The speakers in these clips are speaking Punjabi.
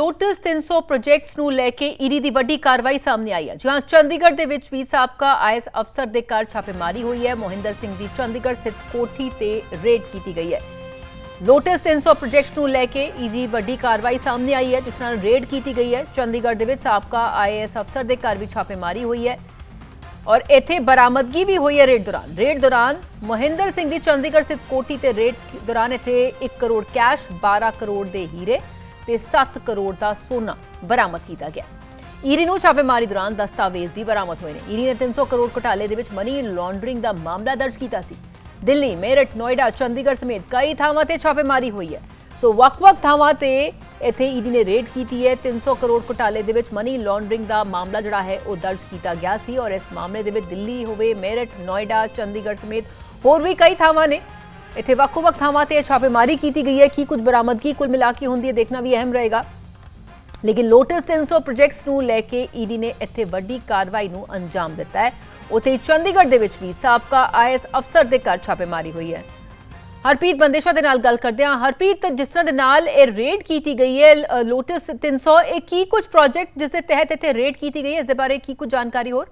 ਲੋਟਸ 300 ਪ੍ਰੋਜੈਕਟਸ ਨੂੰ ਲੈ ਕੇ ਈਡੀ ਦੀ ਵੱਡੀ ਕਾਰਵਾਈ ਸਾਹਮਣੇ ਆਈ ਹੈ। ਜਿਹਾਂ ਚੰਡੀਗੜ੍ਹ ਦੇ ਵਿੱਚ ਵੀ ਸਾਬਕਾ ਆਈਐਸ ਅਫਸਰ ਦੇ ਘਰ ਛਾਪੇਮਾਰੀ ਹੋਈ ਹੈ। ਮੋਹਿੰਦਰ ਸਿੰਘ ਦੀ ਚੰਡੀਗੜ੍ਹ ਸਥਿਤ ਕੋਠੀ ਤੇ ਰੇਡ ਕੀਤੀ ਗਈ ਹੈ। ਲੋਟਸ 300 ਪ੍ਰੋਜੈਕਟਸ ਨੂੰ ਲੈ ਕੇ ਈਡੀ ਵੱਡੀ ਕਾਰਵਾਈ ਸਾਹਮਣੇ ਆਈ ਹੈ, ਜਿਸ ਨਾਲ ਰੇਡ ਕੀਤੀ ਗਈ ਹੈ। ਚੰਡੀਗੜ੍ਹ ਦੇ ਵਿੱਚ ਸਾਬਕਾ ਆਈਐਸ ਅਫਸਰ ਦੇ ਘਰ ਵੀ ਛਾਪੇਮਾਰੀ ਹੋਈ ਹੈ ਔਰ ਇੱਥੇ ਬਰਾਮਦਗੀ ਵੀ ਹੋਈ ਹੈ ਰੇਡ ਦੌਰਾਨ। ਰੇਡ ਦੌਰਾਨ ਮੋਹਿੰਦਰ ਸਿੰਘ ਦੀ ਚੰਡੀਗੜ੍ਹ ਸਥਿਤ ਕੋਠੀ ਤੇ ਰੇਡ ਦੌਰਾਨ ਇੱਥੇ 1 ਕਰੋੜ ਕੈਸ਼ 12 ਕਰੋੜ ਦੇ ਹੀਰੇ ਤੇ 7 ਕਰੋੜ ਦਾ ਸੋਨਾ ਬਰਾਮਦ ਕੀਤਾ ਗਿਆ। ਈਡੀ ਨੂੰ ਛਾਪੇਮਾਰੀ ਦੌਰਾਨ ਦਸਤਾਵੇਜ਼ ਵੀ ਬਰਾਮਦ ਹੋਏ ਨੇ। ਈਡੀ ਨੇ 300 ਕਰੋੜ ਘੁਟਾਲੇ ਦੇ ਵਿੱਚ ਮਨੀ ਲਾਂਡਰਿੰਗ ਦਾ ਮਾਮਲਾ ਦਰਜ ਕੀਤਾ ਸੀ। ਦਿੱਲੀ, ਮੇਰਠ, ਨੋਇਡਾ, ਚੰਡੀਗੜ੍ਹ ਸਮੇਤ ਕਈ ਥਾਵਾਂ ਤੇ ਛਾਪੇਮਾਰੀ ਹੋਈ ਹੈ। ਸੋ ਵੱਖ-ਵੱਖ ਥਾਵਾਂ ਤੇ ਇੱਥੇ ਈਡੀ ਨੇ ਰੇਡ ਕੀਤੀ ਹੈ। 300 ਕਰੋੜ ਘੁਟਾਲੇ ਦੇ ਵਿੱਚ ਮਨੀ ਲਾਂਡਰਿੰਗ ਦਾ ਮਾਮਲਾ ਜਿਹੜਾ ਹੈ, ਉਹ ਦਰਜ ਕੀਤਾ ਗਿਆ ਸੀ ਔਰ ਇਸ ਮਾਮਲੇ ਦੇ ਵਿੱਚ ਦਿੱਲੀ ਹੋਵੇ, ਮੇਰਠ, ਨੋਇਡਾ, ਚੰਡੀਗੜ੍ਹ ਸਮੇਤ ਹੋਰ ਵੀ ਕਈ ਥਾਵਾਂ ਨੇ। ਇੱਥੇ ਵੱਖ-ਵੱਖ ਥਾਵਾਂ ਤੇ ਛਾਪੇਮਾਰੀ ਕੀਤੀ ਗਈ ਹੈ ਕੀ ਕੁਝ ਬਰਾਮਦਗੀ ਕੁੱਲ ਮਿਲਾ ਕੇ ਹੁੰਦੀ ਹੈ ਦੇਖਣਾ ਵੀ ਅਹਿਮ ਰਹੇਗਾ। ਲੇਕਿਨ ਲੋਟਸ 300 ਪ੍ਰੋਜੈਕਟਸ ਨੂੰ ਲੈ ਕੇ ਈਡੀ ਨੇ ਇੱਥੇ ਵੱਡੀ ਕਾਰਵਾਈ ਨੂੰ ਅੰਜਾਮ ਦਿੱਤਾ ਹੈ। ਉਥੇ ਚੰਡੀਗੜ੍ਹ ਦੇ ਵਿੱਚ ਵੀ ਸਾਬਕਾ ਆਈਐਸ ਅਫਸਰ ਦੇ ਘਰ ਛਾਪੇਮਾਰੀ ਹੋਈ ਹੈ। ਹਰਪ੍ਰੀਤ ਬੰਦੇਸ਼ਾ ਦੇ ਨਾਲ ਗੱਲ ਕਰਦੇ ਹਾਂ। ਹਰਪ੍ਰੀਤ ਜਿਸ ਤਰ੍ਹਾਂ ਦੇ ਨਾਲ ਇਹ ਰੇਡ ਕੀਤੀ ਗਈ ਹੈ ਅ, ਲੋਟਸ 300 ਇਹ ਕੀ ਕੁਝ ਪ੍ਰੋਜੈਕਟ ਜਿਸ ਦੇ ਤਹਿਤ ਇੱਥੇ ਰੇਡ ਕੀਤੀ ਗਈ ਹੈ? ਇਸ ਦੇ ਬਾਰੇ ਕੀ ਕੁਝ ਜਾਣਕਾਰੀ ਹੋਰ?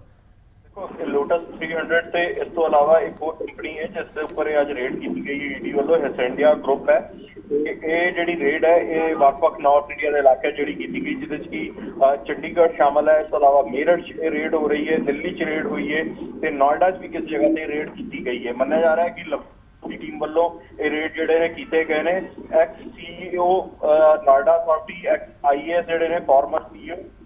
ਲੋਟਸ 300 ਤੇ ਇਸ ਤੋਂ ਇਲਾਵਾ ਇੱਕ ਹੋਰ ਕੰਪਨੀ ਹੈ, ਜਿਸ ਦੇ ਉੱਪਰ ਇਹ ਅੱਜ ਰੇਡ ਕੀਤੀ ਗਈ ਹੈ ਈਡੀ ਵੱਲੋਂ ਹੈਸੈਂਡੀਆ ਗਰੁੱਪ ਹੈ। ਇਹ ਜਿਹੜੀ ਰੇਡ ਹੈ, ਇਹ ਵੱਖ-ਵੱਖ ਨਾਰਥ ਇੰਡੀਆ ਦੇ ਇਲਾਕੇ ਜਿਹੜੀ ਕੀਤੀ ਗਈ, ਜਿਹਦੇ 'ਚ ਕਿ ਚੰਡੀਗੜ੍ਹ ਸ਼ਾਮਲ ਹੈ। ਇਸ ਤੋਂ ਇਲਾਵਾ ਮੇਰਠ 'ਚ ਇਹ ਰੇਡ ਹੋ ਰਹੀ ਹੈ ਦਿੱਲੀ 'ਚ ਰੇਡ ਹੋਈ ਹੈ, ਤੇ ਨੋਇਡਾ 'ਚ ਵੀ ਕਿਸ ਜਗ੍ਹਾ ਤੇ ਰੇਡ ਕੀਤੀ ਗਈ ਹੈ। ਮੰਨਿਆ ਜਾ ਰਿਹਾ ਹੈ ਕਿ ਲਖਨਊ ਦੀ ਟੀਮ ਵੱਲੋਂ ਇਹ ਰੇਡ ਜਿਹੜੇ ਨੇ ਕੀਤੇ ਗਏ ਨੇ। Ex CEO Noida authority ex IAS ਜਿਹੜੇ ਨੇ ਫਾਰਮਰ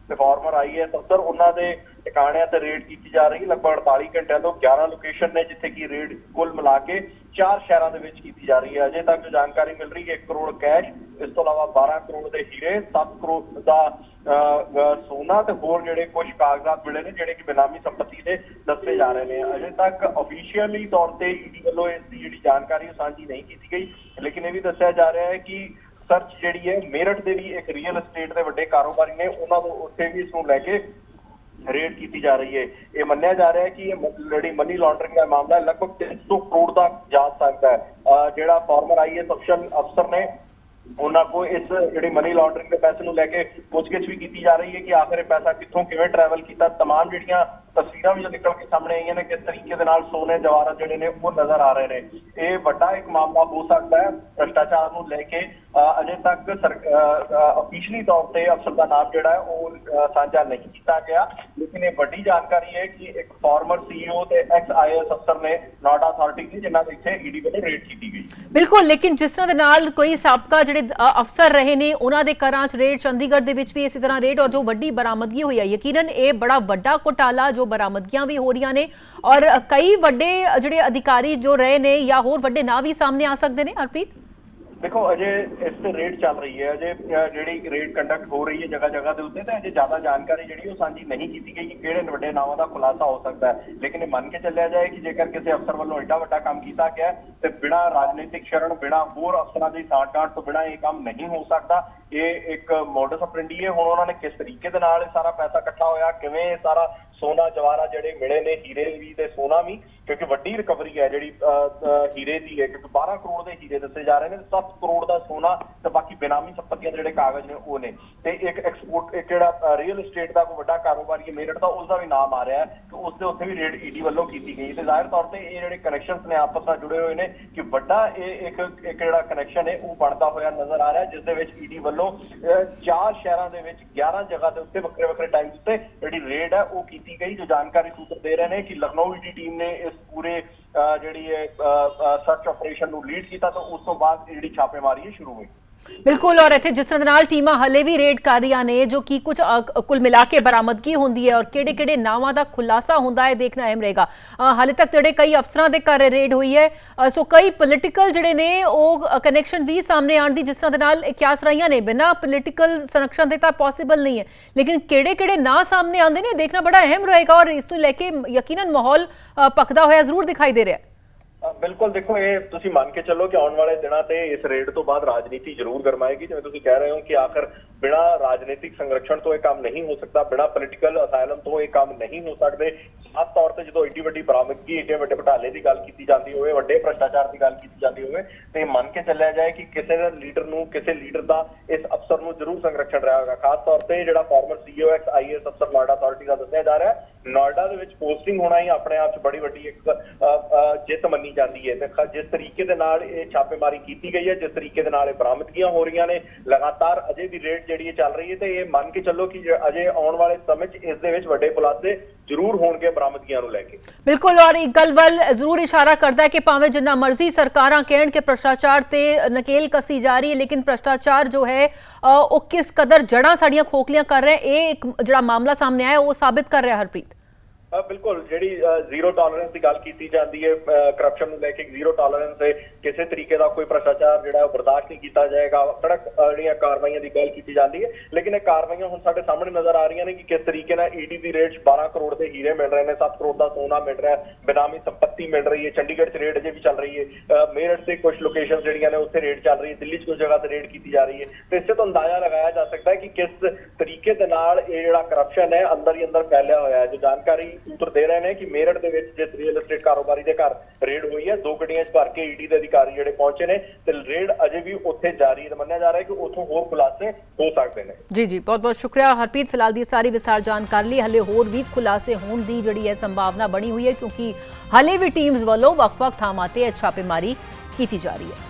ਸੀਈਓ ਤੇ ਫਾਰਮਰ ਆਈਏਐਸ ਅਫਸਰ ਉਹਨਾਂ ਦੇ ਟਿਕਾਣਿਆਂ ਤੇ ਰੇਡ ਕੀਤੀ ਜਾ ਰਹੀ ਲਗਭਗ 48 ਘੰਟਿਆਂ ਤੋਂ 11 ਲੋਕੇਸ਼ਨ ਨੇ ਜਿੱਥੇ ਕਿ ਰੇਡ ਕੁੱਲ ਮਿਲਾ ਕੇ ਚਾਰ ਸ਼ਹਿਰਾਂ ਦੇ ਵਿੱਚ ਕੀਤੀ ਜਾ ਰਹੀ ਹੈ। ਅਜੇ ਤੱਕ ਜਾਣਕਾਰੀ ਮਿਲ ਰਹੀ ਹੈ 1 ਕਰੋੜ ਕੈਸ਼ ਇਸ ਤੋਂ ਇਲਾਵਾ 12 ਕਰੋੜ ਦੇ ਹੀਰੇ 7 ਕਰੋੜ ਦਾ ਅ, ਸੋਨਾ ਤੇ ਹੋਰ ਜਿਹੜੇ ਕੁਝ ਕਾਗਜ਼ਾਤ ਮਿਲੇ ਨੇ ਜਿਹੜੇ ਕਿ ਬਿਨਾਮੀ ਸੰਪਤੀ ਦੇ ਦੱਸੇ ਜਾ ਰਹੇ ਨੇ। ਅਜੇ ਤੱਕ ਅਫੀਸ਼ੀਅਲੀ ਤੌਰ ਤੇ ਈਡੀ ਵੱਲੋਂ ਇਸ ਦੀ ਜਿਹੜੀ ਜਾਣਕਾਰੀ ਉਹ ਸਾਂਝੀ ਨਹੀਂ ਕੀਤੀ ਗਈ ਲੇਕਿਨ ਇਹ ਵੀ ਦੱਸਿਆ ਜਾ ਰਿਹਾ ਹੈ ਕਿ ਸਰਚ ਜਿਹੜੀ ਹੈ ਮੇਰਠ ਦੇ ਵੀ ਇੱਕ ਰੀਅਲ ਏਸਟੇਟ ਦੇ ਵੱਡੇ ਕਾਰੋਬਾਰੀ ਨੇ ਉਹਨਾਂ ਨੂੰ ਉੱਥੇ ਵੀ ਇਸ ਨੂੰ ਲੈ ਕੇ ਰੇਡ ਕੀਤੀ ਜਾ ਰਹੀ ਹੈ ਇਹ ਮੰਨਿਆ ਜਾ ਰਿਹਾ ਹੈ ਕਿ ਇਹ ਮ- ਜਿਹੜੀ ਮਨੀ ਲਾਂਡਰਿੰਗ ਦਾ ਮਾਮਲਾ ਹੈ, ਲਗਭਗ 300 ਕਰੋੜ ਦਾ ਜਾ ਸਕਦਾ ਹੈ ਅਹ ਜਿਹੜਾ ਫਾਰਮਰ ਆਈਐਸ ਅਫਸਰ ਅਫਸਰ ਨੇ ਉਹਨਾਂ ਕੋ ਇਸ ਜਿਹੜੀ ਮਨੀ ਲਾਂਡਰਿੰਗ ਦੇ ਪੈਸੇ ਨੂੰ ਲੈ ਕੇ ਪੁੱਛਗਿੱਛ ਵੀ ਕੀਤੀ ਜਾ ਰਹੀ ਹੈ ਕਿ ਆਖਰ ਇਹ ਪੈਸਾ ਕਿੱਥੋਂ ਕਿਵੇਂ ਟਰੈਵਲ ਕੀਤਾ तमाम ਜਿਹੜੀਆਂ ਤਸਵੀਰਾਂ ਵੀ ਜੋ ਨਿਕਲ ਕੇ ਸਾਹਮਣੇ ਆਈਆਂ ਨੇ ਕਿਸ ਤਰੀਕੇ ਦੇ ਨਾਲ ਸੋਨੇ ਜਵਾਹਰਾਤ ਜਿਹੜੇ ਨੇ ਉਹ ਨਜ਼ਰ ਆ ਰਹੇ ਨੇ। ਇਹ ਵੱਡਾ ਇੱਕ ਮਾਮਲਾ ਹੋ ਸਕਦਾ ਹੈ ਭ੍ਰਿਸ਼ਟਾਚਾਰ ਨੂੰ ਲੈ ਕੇ। ਅਜੇ ਤੱਕ ਅਫੀਸ਼ੀਅਲੀ ਤੌਰ ਤੇ ਅਫਸਰ ਦਾ ਨਾਮ ਜਿਹੜਾ ਹੈ ਉਹ ਸਾਂਝਾ ਨਹੀਂ ਕੀਤਾ ਗਿਆ। ਲੇਕਿਨ ਇਹ ਵੱਡੀ ਜਾਣਕਾਰੀ ਹੈ ਕਿ ਇੱਕ ਫਾਰਮਰ ਸੀਈਓ ਤੇ ਐਕਸ ਆਈਐਸ ਅਫਸਰ ਨੇ ਨਾਡਾ ਅਥਾਰਟੀ ਦੀ, ਜਿਨ੍ਹਾਂ ਦੇ ਇੱਥੇ ਈਡੀ ਵੱਲੋਂ ਰੇਡ ਕੀਤੀ ਗਈ। ਬਿਲਕੁਲ, ਲੇਕਿਨ ਜਿਸ ਤਰ੍ਹਾਂ ਦੇ ਨਾਲ ਕੋਈ ਸਾਬਕਾ ਜਿਹੜੇ ਅਫਸਰ ਰਹੇ ਨੇ, ਉਹਨਾਂ ਦੇ ਘਰਾਂ 'ਚ ਰੇਡ, ਚੰਡੀਗੜ੍ਹ ਦੇ ਵਿੱਚ ਵੀ ਇਸੇ ਤਰ੍ਹਾਂ ਰੇਡ ਔਰ ਜੋ ਵੱਡੀ ਬਰਾਮਦਗੀ ਹੋਈ ਹੈ ਯਕੀਨਨ ਇਹ ਬੜਾ ਵੱਡਾ ਘੁਟਾਲਾ ਜੋ ਬਰਾਮਦਗੀਆਂ ਵੀ ਹੋ ਰਹੀਆਂ ਨੇ ਔਰ ਕਈ ਵੱਡੇ ਜਿਹੜੇ ਅਧਿਕਾਰੀ ਜੋ ਰਹੇ ਨੇ ਜਾਂ ਹੋਰ ਵੱਡੇ ਨਾਂ ਵੀ ਸਾਹਮਣੇ ਆ ਸਕਦੇ ਨੇ, ਹਰਪ੍ਰੀਤ? ਦੇਖੋ ਅਜੇ ਇਸ ਤੇ ਰੇਡ ਚੱਲ ਰਹੀ ਹੈ। ਅਜੇ ਜਿਹੜੀ ਰੇਡ ਕੰਡਕਟ ਹੋ ਰਹੀ ਹੈ ਜਗ੍ਹਾ ਜਗ੍ਹਾ ਦੇ ਉੱਤੇ ਤਾਂ ਅਜੇ ਜ਼ਿਆਦਾ ਜਾਣਕਾਰੀ ਜਿਹੜੀ ਉਹ ਸਾਂਝੀ ਨਹੀਂ ਕੀਤੀ ਗਈ ਕਿ ਕਿਹੜੇ ਵੱਡੇ ਨਾਵਾਂ ਦਾ ਖੁਲਾਸਾ ਹੋ ਸਕਦਾ ਹੈ। ਲੇਕਿਨ ਇਹ ਮੰਨ ਕੇ ਚੱਲਿਆ ਜਾਏ ਕਿ ਜੇਕਰ ਕਿਸੇ ਅਫਸਰ ਵੱਲੋਂ ਐਡਾ ਵੱਡਾ ਕੰਮ ਕੀਤਾ ਗਿਆ ਹੈ, ਤੇ ਬਿਨਾਂ ਰਾਜਨੀਤਿਕ ਸ਼ਰਣ ਬਿਨਾਂ ਹੋਰ ਅਫਸਰਾਂ ਦੀ ਸਾਂਠ-ਗਾਂਠ ਤੋਂ ਬਿਨਾਂ ਇਹ ਕੰਮ ਨਹੀਂ ਹੋ ਸਕਦਾ। ਇਹ ਇੱਕ ਮੋਡਸ ਆਪਰੈਂਡੀ ਹੈ। ਹੁਣ ਉਹਨਾਂ ਨੇ ਕਿਸ ਤਰੀਕੇ ਦੇ ਨਾਲ ਇਹ ਸਾਰਾ ਪੈਸਾ ਇਕੱਠਾ ਹੋਇਆ ਕਿਵੇਂ ਇਹ ਸਾਰਾ ਸੋਨਾ ਜਵਾਰਾ ਜਿਹੜੇ ਮਿਲੇ ਨੇ ਹੀਰੇ ਵੀ ਤੇ ਸੋਨਾ ਵੀ ਕਿਉਂਕਿ ਵੱਡੀ ਰਿਕਵਰੀ ਹੈ ਜਿਹੜੀ ਹੀਰੇ ਦੀ ਹੈ ਕਿਉਂਕਿ 12 ਕਰੋੜ ਦੇ ਹੀਰੇ ਦੱਸੇ ਜਾ ਰਹੇ ਨੇ ਸਭ ਕਰੋੜ ਦਾ ਸੋਨਾ ਤੇ ਬਾਕੀ ਬੇਨਾਮੀ ਸੰਪਤੀਆਂ ਦੇ ਜਿਹੜੇ ਕਾਗਜ਼ ਨੇ ਉਹ ਨੇ। ਤੇ ਇੱਕ ਐਕਸਪੋਰਟ ਇੱਕ ਜਿਹੜਾ ਰੀਅਲ ਏਸਟੇਟ ਦਾ ਕੋਈ ਵੱਡਾ ਕਾਰੋਬਾਰੀ ਹੈ ਮੇਰਠ ਦਾ ਉਸ ਦਾ ਵੀ ਨਾਮ ਆ ਰਿਹਾ ਹੈ ਕਿ ਉਸ ਦੇ ਉੱਥੇ ਵੀ ਰੇਡ ਈਡੀ ਵੱਲੋਂ ਕੀਤੀ ਗਈ ਤੇ ਜ਼ਾਹਿਰ ਤੌਰ ਤੇ ਇਹ ਜਿਹੜੇ ਕਨੈਕਸ਼ਨਸ ਨੇ ਆਪਸ ਨਾਲ ਜੁੜੇ ਹੋਏ ਨੇ ਕਿ ਵੱਡਾ ਇਹ ਇੱਕ ਇੱਕ ਜਿਹੜਾ ਕਨੈਕਸ਼ਨ ਹੈ ਉਹ ਬਣਦਾ ਹੋਇਆ ਨਜ਼ਰ ਆ ਰਿਹਾ ਹੈ, ਜਿਸ ਦੇ ਵਿੱਚ ਈਡੀ ਵੱਲੋਂ ਅਹ, ਚਾਰ ਸ਼ਹਿਰਾਂ ਦੇ ਵਿੱਚ 11 ਜਗ੍ਹਾ ਦੇ ਉੱਤੇ ਵੱਖਰੇ ਵੱਖਰੇ ਟਾਈਮ ਉੱਤੇ ਜਿਹੜੀ ਰੇਡ ਹੈ ਉਹ ਕੀਤੀ ਗਈ ਜੋ ਜਾਣਕਾਰੀ ਸੂਤਰ ਦੇ ਰਹੇ ਨੇ ਕਿ ਲਖਨਊ ਦੀ ਟੀਮ ਨੇ ਇਸ ਪੂਰੇ ਅਹ, ਜਿਹੜੀ ਹੈ ਸਰਚ ਆਪਰੇਸ਼ਨ ਨੂੰ ਲੀਡ ਕੀਤਾ ਤਾਂ ਉਸ ਤੋਂ ਬਾਅਦ ਜਿਹੜੀ ਛਾਪੇਮਾਰੀ ਹੈ ਸ਼ੁਰੂ ਹੋਈ। ਬਿਲਕੁਲ ਔਰ ਇੱਥੇ ਜਿਸ ਤਰ੍ਹਾਂ ਦੇ ਨਾਲ ਟੀਮਾਂ ਹਲੇ ਵੀ ਰੇਡ ਕਰ ਰਹੀਆਂ ਨੇ ਜੋ ਕਿ ਕੁਝ ਕੁੱਲ ਮਿਲਾ ਕੇ ਬਰਾਮਦਗੀ ਹੁੰਦੀ ਹੈ ਔਰ ਕਿਹੜੇ ਕਿਹੜੇ ਨਾਵਾਂ ਦਾ ਖੁਲਾਸਾ ਹੁੰਦਾ ਹੈ ਦੇਖਣਾ ਅਹਿਮ ਰਹੇਗਾ। ਹਾਲੇ ਤੱਕ ਜਿਹੜੇ ਕਈ ਅਫਸਰਾਂ ਦੇ ਘਰ ਰੇਡ ਹੋਈ ਹੈ ਸੋ ਕਈ ਪੋਲੀਟੀਕਲ ਜਿਹੜੇ ਨੇ ਉਹ ਕਨੈਕਸ਼ਨ ਵੀ ਸਾਹਮਣੇ ਆਉਣ ਦੀ ਜਿਸ ਤਰ੍ਹਾਂ ਦੇ ਨਾਲ ਕਿਆਸ ਰਹੀਆਂ ਨੇ। ਬਿਨਾਂ ਪੋਲੀਟੀਕਲ ਸੰਰਕਸ਼ਣ ਦੇ ਤਾਂ ਪੋਸੀਬਲ ਨਹੀਂ ਹੈ। ਲੇਕਿਨ ਕਿਹੜੇ ਕਿਹੜੇ ਨਾਂ ਸਾਹਮਣੇ ਆਉਂਦੇ ਨੇ ਦੇਖਣਾ ਬੜਾ ਅਹਿਮ ਰਹੇਗਾ ਔਰ ਇਸ ਨੂੰ ਲੈ ਕੇ ਯਕੀਨਨ ਮਾਹੌਲ ਅ, ਪੱਕਦਾ ਹੋਇਆ ਜ਼ਰੂਰ ਦਿਖਾਈ ਦੇ ਰਿਹਾ ਹੈ। ਬਿਲਕੁਲ ਦੇਖੋ, ਇਹ ਤੁਸੀਂ ਮੰਨ ਕੇ ਚੱਲੋ ਕਿ ਆਉਣ ਵਾਲੇ ਦਿਨਾਂ ਤੇ ਇਸ ਰੇਡ ਤੋਂ ਬਾਅਦ ਰਾਜਨੀਤੀ ਜ਼ਰੂਰ ਗਰਮਾਏਗੀ। ਜਿਵੇਂ ਤੁਸੀਂ ਕਹਿ ਰਹੇ ਹੋ ਕਿ ਆਖਰ ਬਿਨਾਂ ਰਾਜਨੀਤਿਕ ਸੰਰਕਸ਼ਣ ਤੋਂ ਇਹ ਕੰਮ ਨਹੀਂ ਹੋ ਸਕਦਾ, ਬਿਨਾਂ ਪੋਲੀਟੀਕਲ ਅਸਾਈਲਮ ਤੋਂ ਇਹ ਕੰਮ ਨਹੀਂ ਹੋ ਸਕਦੇ। ਖਾਸ ਤੌਰ ਤੇ ਜਦੋਂ ਏਡੀ ਵੱਡੀ ਬਰਾਮਦਗੀ, ਏਡੇ ਵੱਡੇ ਘੁਟਾਲੇ ਦੀ ਗੱਲ ਕੀਤੀ ਜਾਂਦੀ ਹੋਵੇ, ਵੱਡੇ ਭ੍ਰਸ਼ਟਾਚਾਰ ਦੀ ਗੱਲ ਕੀਤੀ ਜਾਂਦੀ ਹੋਵੇ, ਤੇ ਮੰਨ ਕੇ ਚੱਲਿਆ ਜਾਏ ਕਿ ਕਿਸੇ ਦੇ ਲੀਡਰ ਨੂੰ, ਕਿਸੇ ਲੀਡਰ ਦਾ ਇਸ ਅਫਸਰ ਨੂੰ ਜ਼ਰੂਰ ਸੰਰਕਸ਼ਣ ਰਿਹਾ ਹੋਗਾ ਖਾਸ ਤੌਰ ਤੇ ਜਿਹੜਾ ਫਾਰਮਰ ਸੀਈਓ ਐਕਸ ਆਈਐਸ ਅਫਸਰ ਨੋਇਡਾ ਅਥਾਰਟੀ ਦਾ ਦੱਸਿਆ ਜਾ ਰਿਹਾ ਨੋਇਡਾ ਦੇ ਵਿੱਚ ਪੋਸਟਿੰਗ ਹੋਣਾ ਹੀ ਆਪਣੇ ਆਪ 'ਚ ਬੜੀ ਵੱਡੀ ਇੱਕ ਜਿੱਤ ਮੰਨੀ ਜਾਂਦੀ ਹੈ। ਤੇ ਜਿਸ ਤਰੀਕੇ ਦੇ ਨਾਲ ਇਹ ਛਾਪੇਮਾਰੀ ਕੀਤੀ ਗਈ ਹੈ, ਜਿਸ ਤਰੀਕੇ ਦੇ ਨਾਲ ਇਹ ਬਰਾਮਦਗੀਆਂ ਹੋ ਰਹੀਆਂ ਨੇ, ਲਗਾਤਾਰ ਅਜੇ ਵੀ ਰੇਟ ਜਿਹੜੀ ਚੱਲ ਰਹੀ ਹੈ ਤੇ ਇਹ ਮੰਨ ਕੇ ਚੱਲੋ ਕਿ ਅਜੇ ਆਉਣ ਵਾਲੇ ਸਮੇਂ 'ਚ ਇਸ ਦੇ ਵਿੱਚ ਵੱਡੇ ਖੁਲਾਸੇ ਜ਼ਰੂਰ ਹੋਣਗੇ ਬਰਾਮਦਗੀਆਂ ਨੂੰ ਲੈ ਕੇ। ਬਿਲਕੁਲ, ਔਰ ਇੱਕ ਗੱਲ ਵੱਲ ਜ਼ਰੂਰ ਇਸ਼ਾਰਾ ਕਰਦਾ ਹੈ ਕਿ ਭਾਵੇਂ ਜਿੰਨਾ ਮਰਜ਼ੀ ਸਰਕਾਰਾਂ ਕਹਿਣ ਕਿ ਭ੍ਰਸ਼ਟਾਚਾਰ ਤੇ ਨਕੇਲ ਕਸੀ ਜਾ ਰਹੀ ਹੈ, ਲੇਕਿਨ ਭ੍ਰਸ਼ਟਾਚਾਰ ਜੋ ਹੈ ਉਹ ਕਿਸ ਕਦਰ ਜੜਾਂ ਸਾਡੀਆਂ ਖੋਖਲੀਆਂ ਕਰ ਰਿਹਾ ਇਹ ਇੱਕ ਜਿਹੜਾ ਮਾਮਲਾ ਸਾਹਮਣੇ ਆਇਆ, ਉਹ ਸਾਬਿਤ ਕਰ ਰਿਹਾ ਹਰਪ੍ਰੀਤ। ਬਿਲਕੁਲ ਜਿਹੜੀ ਜ਼ੀਰੋ ਟੋਲਰੈਂਸ ਦੀ ਗੱਲ ਕੀਤੀ ਜਾਂਦੀ ਹੈ ਕਰਪਸ਼ਨ ਨੂੰ ਲੈ ਕੇ ਜ਼ੀਰੋ ਟੋਲਰੈਂਸ ਹੈ ਕਿਸੇ ਤਰੀਕੇ ਦਾ ਕੋਈ ਭ੍ਰਸ਼ਟਾਚਾਰ ਜਿਹੜਾ ਉਹ ਬਰਦਾਸ਼ਤ ਨਹੀਂ ਕੀਤਾ ਜਾਏਗਾ ਸੜਕ ਜਿਹੜੀਆਂ ਕਾਰਵਾਈਆਂ ਦੀ ਗੱਲ ਕੀਤੀ ਜਾਂਦੀ ਹੈ ਲੇਕਿਨ ਇਹ ਕਾਰਵਾਈਆਂ ਹੁਣ ਸਾਡੇ ਸਾਹਮਣੇ ਨਜ਼ਰ ਆ ਰਹੀਆਂ ਨੇ ਕਿ ਕਿਸ ਤਰੀਕੇ ਨਾਲ ਈਡੀ ਦੀ ਰੇਟ 'ਚ 12 ਕਰੋੜ ਦੇ ਹੀਰੇ ਮਿਲ ਰਹੇ ਨੇ 7 ਕਰੋੜ ਦਾ ਸੋਨਾ ਮਿਲ ਰਿਹਾ ਹੈ ਬੇਨਾਮੀ ਸੰਪत्ति ਮਿਲ ਰਹੀ ਹੈ ਚੰਡੀਗੜ੍ਹ 'ਚ ਰੇਟ ਅਜੇ ਵੀ ਚੱਲ ਰਹੀ ਹੈ ਅਹ, ਮੇਰਠ ਤੇ ਕੁਝ ਲੋਕੇਸ਼ਨ ਜਿਹੜੀਆਂ ਨੇ ਉੱਥੇ ਰੇਟ ਚੱਲ ਰਹੀ ਹੈ ਦਿੱਲੀ 'ਚ ਕੁਝ ਜਗ੍ਹਾ ਤੇ ਰੇਟ ਕੀਤੀ ਜਾ ਰਹੀ ਹੈ ਤੇ ਇਸੇ ਤੋਂ ਅੰਦਾਜ਼ਾ ਲਗਾਇਆ ਜਾ ਸਕਦਾ ਹੈ ਕਿ ਕਿਸ ਤਰੀਕੇ ਦੇ ਨਾਲ ਇਹ ਜਿਹੜਾ ਕਰਪਸ਼ਨ ਹੈ ਅੰਦਰ ਹੀ ਅੰਦਰ ਫੈਲਿਆ ਹੋਇਆ ਹੈ ਜੋ ਜਾਣਕਾਰੀ ਸੂਤਰ ਦੇ ਰਹੇ ਨੇ ਕਿ ਮੇਰਠ ਦੇ ਵਿੱਚ ਜਿਸ ਰੀਅਲ ਏਸਟੇਟ ਕਾਰੋਬਾਰੀ ਦੇ ਘਰ ਰੇਡ ਹੋਈ ਹੈ, ਦੋ ਗੱਡੀਆਂ 'ਚ ਭਰ ਕੇ ਈਡੀ ਦੇ ਅਧਿਕਾਰੀ ਜਿਹੜੇ ਪਹੁੰਚੇ ਨੇ ਤੇ ਰੇਡ ਅਜੇ ਵੀ ਉੱਥੇ ਜਾਰੀ ਮੰਨਿਆ ਜਾ ਰਿਹਾ ਹੈ ਕਿ ਉੱਥੋਂ ਹੋਰ ਖੁਲਾਸੇ ਹੋ ਸਕਦੇ ਨੇ। ਜੀ ਜੀ, ਬਹੁਤ ਬਹੁਤ ਸ਼ੁਕਰੀਆ। ਹਰਪ੍ਰੀਤ, ਫਿਲਹਾਲ ਦੀ ਸਾਰੀ ਵਿਸਥਾਰ ਜਾਣਕਾਰੀ ਲਈ ਹਲੇ ਹੋਰ ਵੀ ਖੁਲਾਸੇ ਹੋਣ ਦੀ ਜਿਹੜੀ ਹੈ ਸੰਭਾਵਨਾ ਬਣੀ ਹੋਈ ਹੈ, ਕਿਉਂਕਿ ਹਲੇ ਵੀ ਟੀਮਸ ਵੱਲੋਂ ਵੱਖ-ਵੱਖ ਥਾਵਾਂ ਤੇ ਇਹ ਛਾਪੇਮਾਰੀ ਕੀਤੀ ਜਾ ਰਹੀ ਹੈ।